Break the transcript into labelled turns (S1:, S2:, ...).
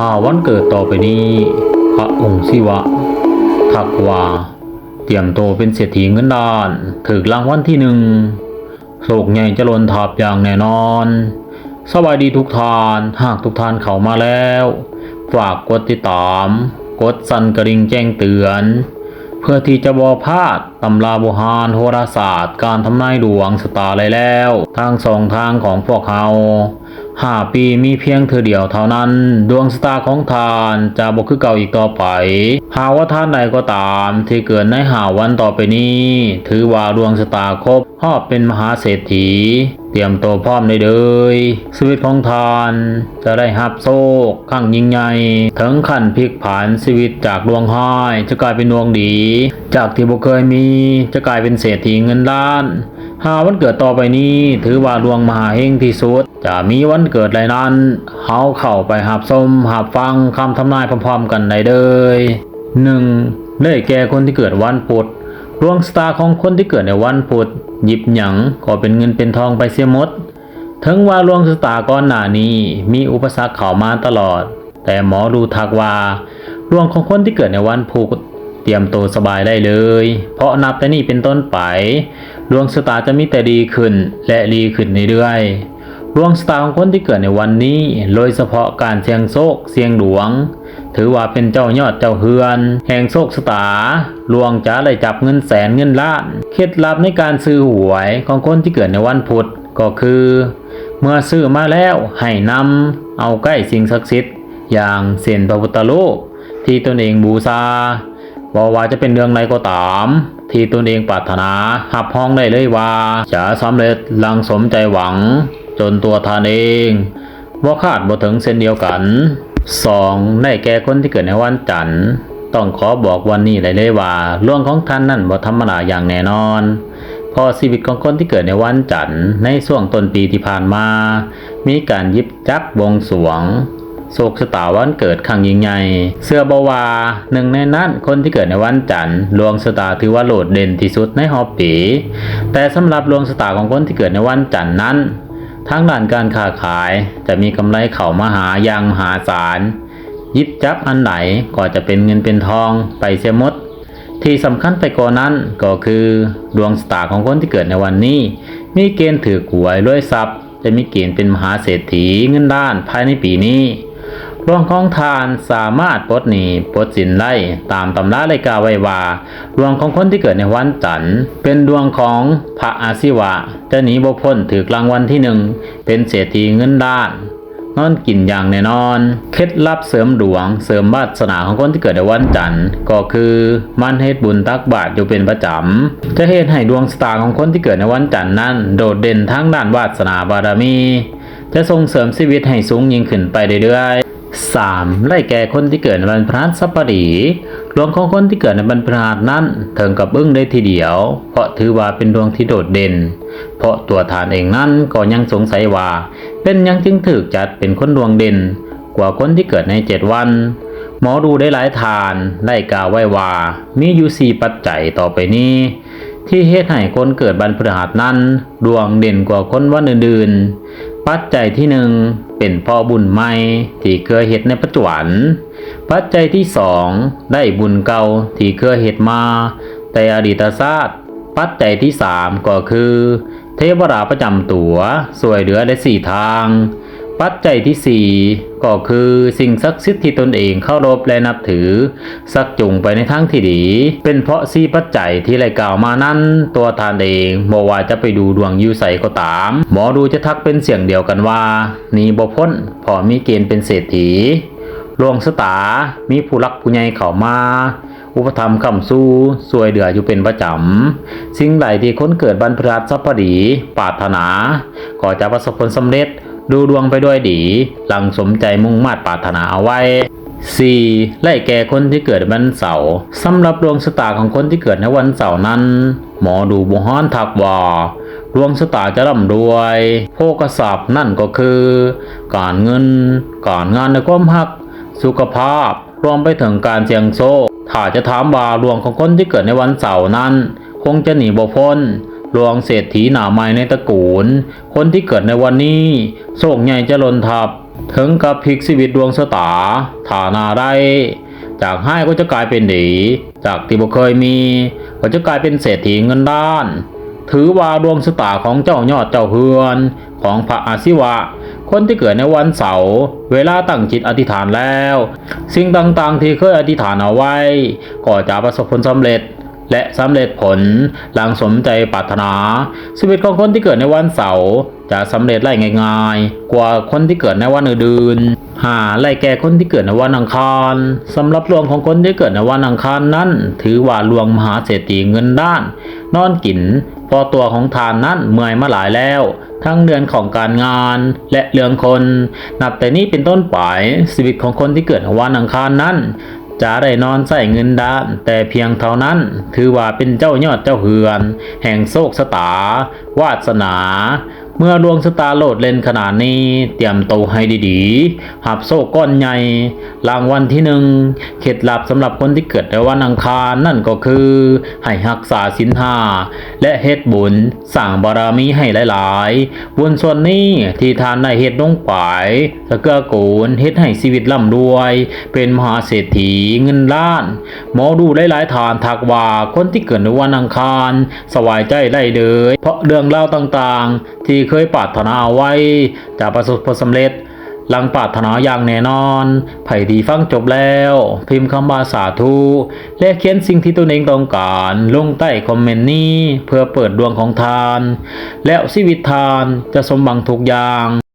S1: ถ้าวันเกิดต่อไปนี้ พระองค์ศิวะ ทักว่า เตรียมโตเป็นเศรษฐีเงินล้าน ถึกรางวัลที่หนึ่งโศกใหญ่จะลนทับอย่างแน่นอน สวัสดีทุกทาน หากทุกทานเข้ามาแล้ว ฝากกดติดตาม กดสั่นกระดิ่งแจ้งเตือน เพื่อที่จะบอพลาดตำราโบหารโหราศาสตร์ การทำนายดวงสตาร์เลยแล้ว ทางสองทางของพวกเขา ห้าปีมีเพียงเธอเดียวเท่านั้น ดวงสตาร์ของทานจะบกคือเก่าอีกต่อไป หากว่าท่านใดก็ตามที่เกิดในหาวันต่อไปนี้ ถือว่าดวงสตาร์ครบหอบเป็นมหาเศรษฐี เตรียมตัวพร้อมได้เลยชีวิตของทานจะได้หับโซกข้างยิ่งใหญ่ถึงขั้นพลิกผันชีวิตจากดวงห้ายจะกลายเป็นดวงดี จากที่บ่เคยมีจะกลายเป็นเศรษฐีเงินล้านหาวันเกิดต่อไปนี้ถือว่าดวงมหาเฮงที่สุด จะมีวันเกิดไรนั้นเฮาเข้าไปหับชมหับฟังคำทำนายพร้อมๆกันได้เลยหนึ่งได้แก่คนที่เกิดวันพุธดวงสตาร์ของคนที่เกิดในวันพุธหยิบหยังก็เป็นเงินเป็นทองไปเสียหมดถึงว่าดวงสตาร์ก่อนหน้านี้มีอุปสรรคเข้ามาตลอด แต่หมอดูทักว่าดวงของคนที่เกิดในวันพุธเตรียมตัวสบายได้เลย เพราะนับแต่นี้เป็นต้นไปดวงชะตาจะมีแต่ดีขึ้นและดีขึ้นเรื่อยๆ ดวงชะตาของคนที่เกิดในวันนี้ โดยเฉพาะการเสียงโชคเสียงดวง ถือว่าเป็นเจ้ายอดเจ้าเฮือน แห่งโชคชะตาลวงจะได้จับเงินแสนเงินล้าน เคล็ดลับในการซื้อหวยของคนที่เกิดในวันพุธก็คือ เมื่อซื้อมาแล้วให้นำเอาใกล้สิ่งศักดิ์สิทธิ์อย่างเส้นพระพุทธรูปที่ตนเองบูชาว่าว่าจะเป็นเรื่องใดก็ตาม ที่ตนเองปรารถนาหับห้องได้เลยว่าจะสำเร็จลังสมใจหวัง จนตัวทานเองว่าคาดบ่ถึงเส้นเดียวกัน 2. ได้แก่คนที่เกิดในวันจันทร์ ต้องขอบอกวันนี้เลยเลยว่าเรื่องของท่านนั่นบ่ธรรมดาอย่างแน่นอนเพอชีวิตของคนที่เกิดในวันจันทร์ในช่วงต้นปีที่ผ่านมา มีการยิบจับบวงสวงโศกชะตาวันเกิดครั้งยิงใหญ่เสื้อบาวาหนึ่งในนั้นคนที่เกิดในวันจันทร์ดวงชะตาถือว่าโหลดเด่นที่สุดในหอบปี แต่สำหรับดวงชะตาของคนที่เกิดในวันจันทร์นั้น ทางด้านการค้าขายจะมีกำไรเข่ามหาอย่างมหาศาลยิบจับอันไหนก็จะเป็นเงินเป็นทองไปเสียหมด ที่สำคัญไปกว่านั้นก็คือดวงสตาของคนที่เกิดในวันนี้ มีเกณฑ์ถือหวยรวยทรัพย์ จะมีเกณฑ์เป็นมหาเศรษฐีเงินด้านภายในปีนี้ ดวงของทานสามารถปลดหนีปลดสินได้ตามตำราเลยกาไว้ว่าดวงของคนที่เกิดในวันจันทร์เป็นดวงของพระอาศิวะ จะหนีบ่พ้นถือกลางวันที่หนึ่งเป็นเศรษฐีเงินด้านนอนกินอย่างแน่นอน เคล็ดลับเสริมดวง เสริมวาสนาของคนที่เกิดในวันจันทร์ก็คือมันเฮ็ดบุญตักบาตรอยู่เป็นประจำ จะเฮ็ดให้ดวงสตาร์ของคนที่เกิดในวันจันทร์นั้น โดดเด่นทั้งด้านวาสนาบารมี จะส่งเสริมชีวิตให้สูงยิ่งขึ้นไปเรื่อย 3. ไล่แก่คนที่เกิดในวันพฤหัสบดีดวงของคนที่เกิดในวันพฤหัสนั้นถึงกับอึ้งได้ทีเดียว เพราะถือว่าเป็นดวงที่โดดเด่น เพราะตัวฐานเองนั้นก็ยังสงสัยว่า เป็นยังจึงถูกจัดเป็นคนดวงเด่น กว่าคนที่เกิดในเจ็ดวัน หมอดูได้หลายทานได้กล่าวไว้ว่ามีอยู่สี่ปัจจัยต่อไปนี้ ที่เฮ็ดให้คนเกิดวันพฤหัสนั้น ดวงเด่นกว่าคนวันอื่นๆ ปัจจัยที่หนึ่งเป็นพ่อบุญใหม่ที่เคยเฮ็ดในปัจจุบัน ปัจจัยที่สองได้บุญเก่าที่เคยเฮ็ดมา แต่อดีตชาติปัจจัยที่สามก็คือ เทวราประจำตัวสวยเหลือได้สี่ทาง ปัจจัยที่สี่ก็คือสิ่งศักดิ์สิทธิ์ที่ตนเองเคารพและนับถือ สักจุงไปในทางที่ดี เป็นเพราะสี่ปัจจัยที่ไรกล่าวมานั้นตัวทานเองบอว่าจะไปดูดวงยูใสก็ตาม หมอดูจะทักเป็นเสียงเดียวกันว่านี่บ่พ้นพอมีเกณฑ์เป็นเศรษฐีดวงสตา มีผู้รักผู้ใหญ่เข้ามา อุปถัมคำสู้สวยเหลืออยู่เป็นประจำ สิ่งใดที่คนเกิดบันพฤหัสบดีปรารถนา ก็จะประสบผลสำเร็จ ดูดวงไปด้วยดี หลังสมใจมุ่งมาตรปรารถนาเอาไว้ 4. ไล่แก่คนที่เกิดวันเสาร์สำหรับดวงชะตาของคนที่เกิดในวันเสาร์นั้น หมอดูบุฮ้อนทักว่าดวงชะตาจะร่ำรวย โภคทรัพย์นั่นก็คือ การเงิน การงานในความหัก สุขภาพ รวมไปถึงการเสี่ยงโชคถ้าจะถามว่าดวงของคนที่เกิดในวันเสาร์นั้น คงจะหนีบ่พ้น ดวงเศรษฐีหนาไม้ในตระกูล คนที่เกิดในวันนี้โชคใหญ่จะลนทับ ถึงกับพลิกชีวิตดวงชะตาฐานาได้ จากให้ก็จะกลายเป็นดี จากที่บ่เคยมี ก็จะกลายเป็นเศรษฐีเงินด้าน ถือว่าดวงชะตาของเจ้ายอดเจ้าเฮือน ของพระอาศิวะ คนที่เกิดในวันเสาร์เวลาตั้งจิตอธิษฐานแล้ว สิ่งต่างๆที่เคยอธิษฐานเอาไว้ ก็จะประสบผลสำเร็จ และสำเร็จผลหลังสมใจปรารถนาชีวิตของคนที่เกิดในวันเสาร์จะสำเร็จได้ง่ายๆ กว่าคนที่เกิดในวันอื่นๆหาไล่แก่คนที่เกิดในวันอังคารสำหรับดวงของคนที่เกิดในวันอังคารนั้น ถือว่าลวงมหาเศรษฐีเงินด้าน นอนกินพอตัวของทานนั้นเมื่อยมาหลายแล้ว ทั้งเดือนของการงานและเรื่องคน นับแต่นี้เป็นต้นไปชีวิตของคนที่เกิดในวันอังคารนั้น จะได้นอนใส่เงินดาแต่เพียงเท่านั้นถือว่าเป็นเจ้ายอดเจ้าเฮือน แห่งโชคชะตา วาสนา เมื่อดวงชะตาร์โหลดเล่นขนาดนี้ เตรียมโตให้ดีๆ หับโซ่ก้อนใหญ่ รางวัลที่หนึ่งเคล็ดลับสำหรับคนที่เกิดในวันอังคารนั่นก็คือ ให้รักษาสินห้าและเฮ็ดบุญสร้างบารมีให้หลายๆ บุญส่วนนี้ที่ทานได้เฮ็ดลงไปจะเกื้อกูลเฮ็ดให้ชีวิตร่ำรวย เป็นมหาเศรษฐีเงินล้าน หมอดูหลายๆทานทักว่าคนที่เกิดในวันอังคารสบายใจได้เลย เพราะเรื่องเล่าต่างๆ ที่เคยปรารถนาเอาไว้ จะประสบผลสำเร็จหลังปรารถนาอย่างแน่นอน ไผ่ดีฟังจบแล้ว พิมพ์คำว่าสาธุ และเขียนสิ่งที่ตนเองต้องการ ลงใต้คอมเมนต์นี้ เพื่อเปิดดวงของทาน แล้วชีวิตทานจะสมบังทุกอย่าง